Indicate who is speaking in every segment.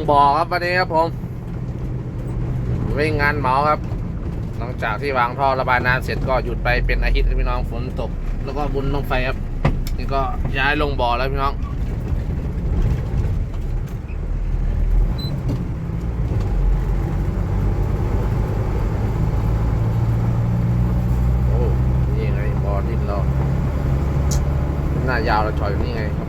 Speaker 1: งบ่อครับวันนี้ครับผมวิ่งงานเหมาครับ หลังจากที่วางท่อระบายน้ำเสร็จก็หยุดไปเป็นอาทิตย์พี่น้องฝนตก แล้วก็บุญต้องไฟครับนี่ก็ย้ายลงบ่อแล้วพี่น้องโอ้นี่ไงบ่อดินเราหน้ายาวเราชอยอยู่นี่ไงครั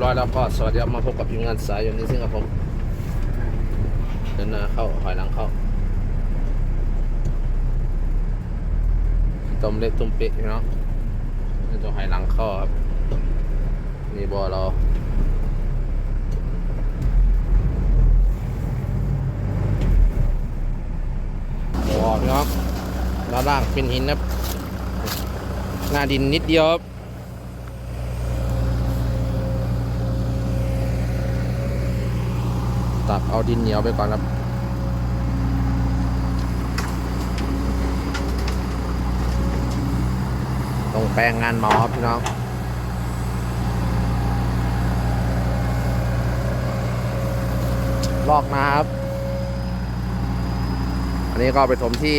Speaker 1: บร้อยแล้วก็สวัสดีครับมาพบกับทีมงานสายอยู่นี่ซึ่งครับผมเดินหน้าเข้าถอยหลังเข้าต้มเล็กต้มเป๊ะพี่น้องนี่ตัวถอยหลังเข้าครับนี่บอเราบอพี่น้องด้านล่างเป็นหินครับหน้าดินนิดเดียวครับ ตักเอาดินเหนียวไปก่อนครับตรงแปลงงานหมอครับพี่น้องลอกนาครับ อันนี้ก็ไปถมที่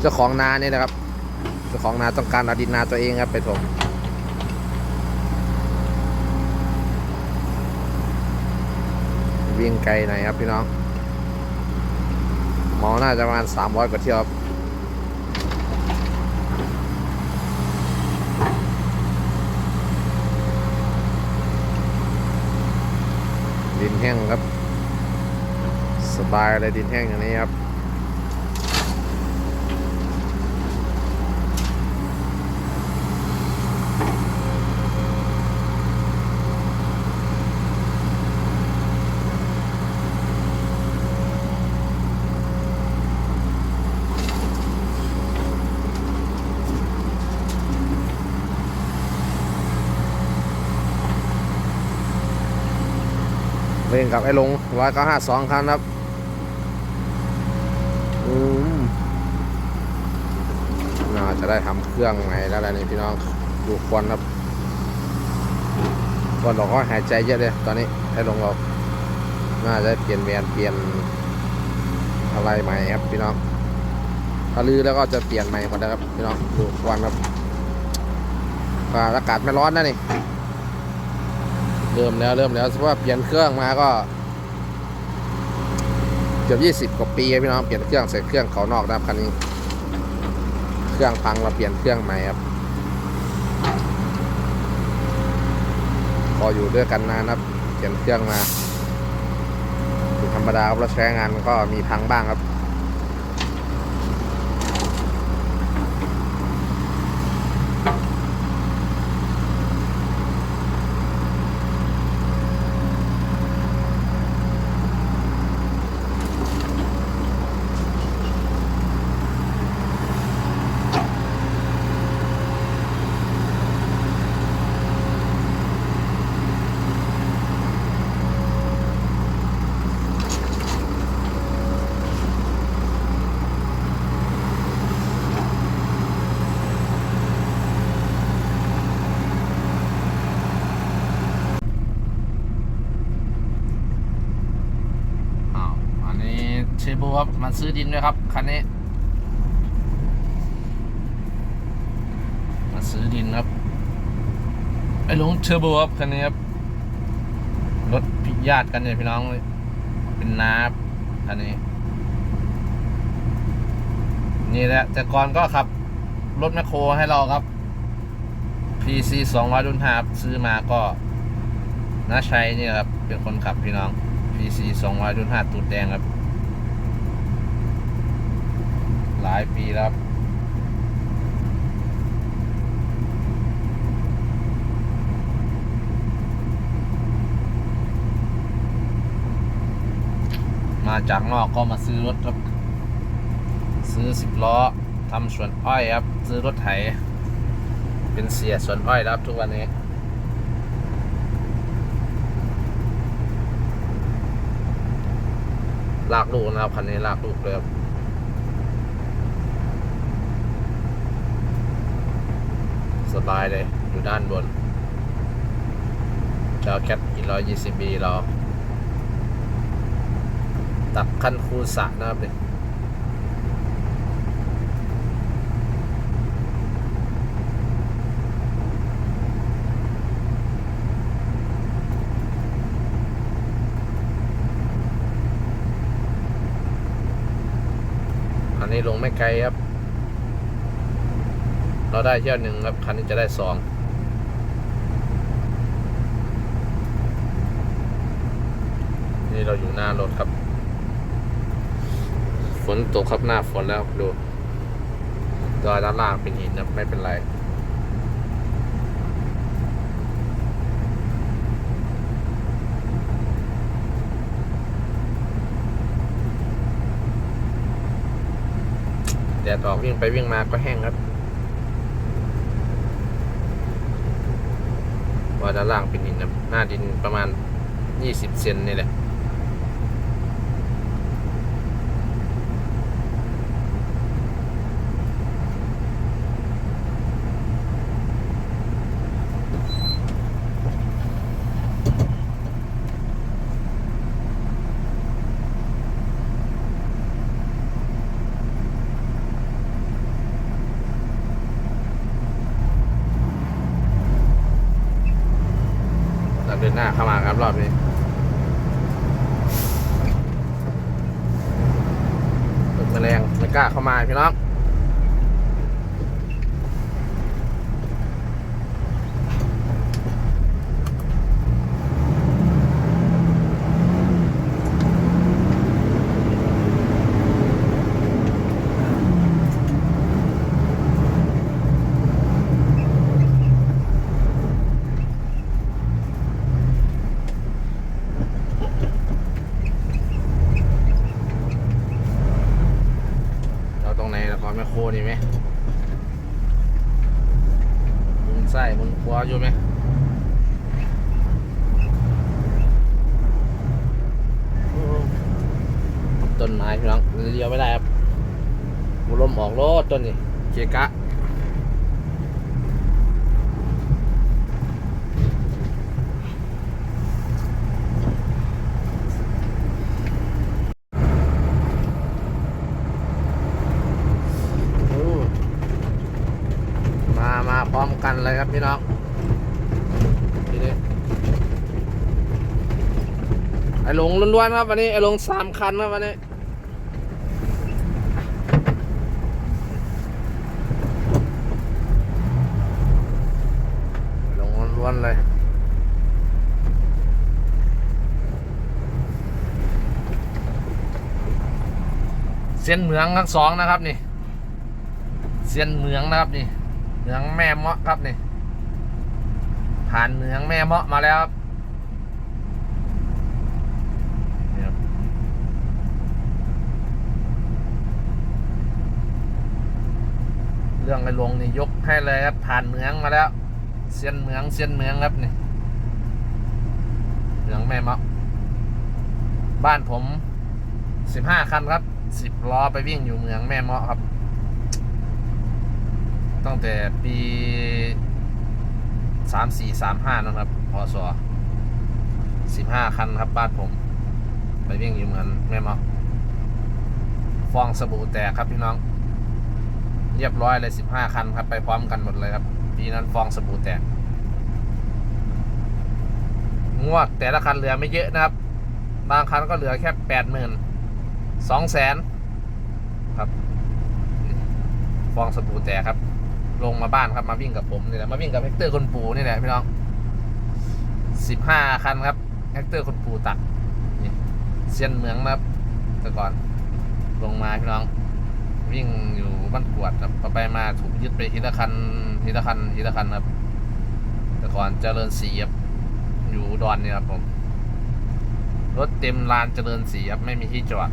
Speaker 1: เจ้าของนาเนี่ยนะครับ เจ้าของนาต้องการเอาดินนาตัวเองครับไปถม วิ่งไกลหน่อยครับพี่น้องมอน่าจะประมาณ 300 กว่าเที่ยวครับดินแห้งครับ สบายเลยดินแห้งอย่างนี้ครับ กับไอ้ลงร้อยเก้าห้าสองคันครับอืมน่าจะได้ทำเครื่องใหม่แล้วแหละนี่พี่น้องดูควันครับควันเราก็หายใจเยอะเลยตอนนี้ไอ้ลงเรา น่าจะเปลี่ยนแวนเปลี่ยนอะไรใหม่ครับพี่น้องถ้าลือแล้วก็จะเปลี่ยนใหม่หมดแล้วครับพี่น้องดูควันครับว่าอากาศไม่ร้อนนะนี่ เริ่มแล้วเริ่มแล้วเพราะว่าเปลี่ยนเครื่องมาก็เกือบยี่สิบ20 กว่าปีครับพี่น้องเปลี่ยนเครื่องใส่เครื่องเขานอกนะครับคันนี้ เครื่องพังเราเปลี่ยนเครื่องใหม่ครับพออยู่ด้วยกันนานครับเปลี่ยนเครื่องมาธรรมดาครับเราใช้งานก็มีพังบ้างครับ อ้าวอันนี้เชบู ครับมาซื้อดินด้วยครับ คันนี้มาซื้อดินครับ ไอ้หลงเชอร์โบครับคันนี้ครับ รถพิญาติกันเนี่ยพี่น้องเป็นนาครับคันนี้ นี่แหละแต่ก่อนก็ขับ รถแมคโครให้เราครับ PC 200รุ่น5ครับซื้อมาก็น้าชัยเนี่ยครับ เป็นคนขับพี่น้อง PC 200รุ่น5ตูดแดงครับ หลายปีแล้ว มาจากนอกก็มาซื้อรถครับ ซื้อสิบล้อทำสวนอ้อยครับ ซื้อรถไถ เป็นเสียสวนอ้อยครับทุกวันนี้ลากลูกนะครับคันนี้ลากลูกเลยครับ สบายเลยอยู่ด้านบนเจ้าแคทอีร้อยยี่สิบบีเราตัดขั้นคูสะนะครับเนี่ยอันนี้ลงไม่ไกลครับ เราได้เที่ยวหนึ่งครับคันนี้จะได้สองนี่เราอยู่หน้ารถครับ ฝนตกครับหน้าฝนแล้วดูดอยด้านล่างเป็นหินนะไม่เป็นไรแดดออกวิ่งไปวิ่งมาก็แห้งครับ ว่าด้านล่างเป็นหินนะหน้าดินประมาณ 20 เซนนี่แหละ เราเดินหน้าเข้ามาค รอบนี้ตึกแมลงไม่กล้าเข้ามาพี่น้องเราตรงไหนเราขอแม่ โคดีไหมมุงไส้มุงคว้าอยู่ไหมต้นไม้พี่น้องเลี้ยวไม่ได้ครับบุลมออกรถต้นนี้เกะกะ โอ้มา มาพร้อมกันเลยครับพี่น้องทีนี้ไอ้หลงล้วนๆครับวันนี้ไอ้หลงสามคันครับวันนี้ไอ้หลงล้วนๆเลยเส้นเหมืองทั้งสองนะครับนี่เซียนเหมืองนะครับนี่เหมืองแม่เมาะครับนี่ผ่านเหมืองแม่เมาะมาแล้วครับนี่ครับ เรื่องไอ้ลงนี่ยกให้เลยครับ ผ่านเมืองมาแล้วเซียนเมืองเซียนเมืองครับนี่เมืองแม่เมาะบ้านผมสิบห้าคันครับสิบล้อไปวิ่งอยู่เมืองแม่เมาะครับ ตั้งแต่ปีสามสี่สามห้านะครับพศสิบห้าคันครับบ้านผม ไปวิ่งอยู่เหมือนแม่เมาะฟองสบู่แตกครับพี่น้อง เรียบร้อยเลยสิบห้าคันครับ ไปพร้อมกันหมดเลยครับปีนั้นฟองสบู่แตกงวดแต่ละคันเหลือไม่เยอะนะครับ บางคันก็เหลือแค่แปดหมื่นสองแสนครับ ฟองสบู่แตกครับ ลงมาบ้านครับมาวิ่งกับผมนี่แหละมาวิ่งกับแฮกเตอร์คนปูนี่แหละพี่น้องสิบห้าคันครับแฮกเตอร์คนปูตักเซียนเหมืองนะครับแต่ก่อนลงมาพี่น้อง วิ่งอยู่บ้านกวดครับไปมาถูกยึดไปทีละคันทีละคันทีละคันครับ แต่ก่อนเจริญศรีครับอยู่ดอนเนี่ยครับผม รถเต็มลานเจริญศรีครับไม่มีที่จอด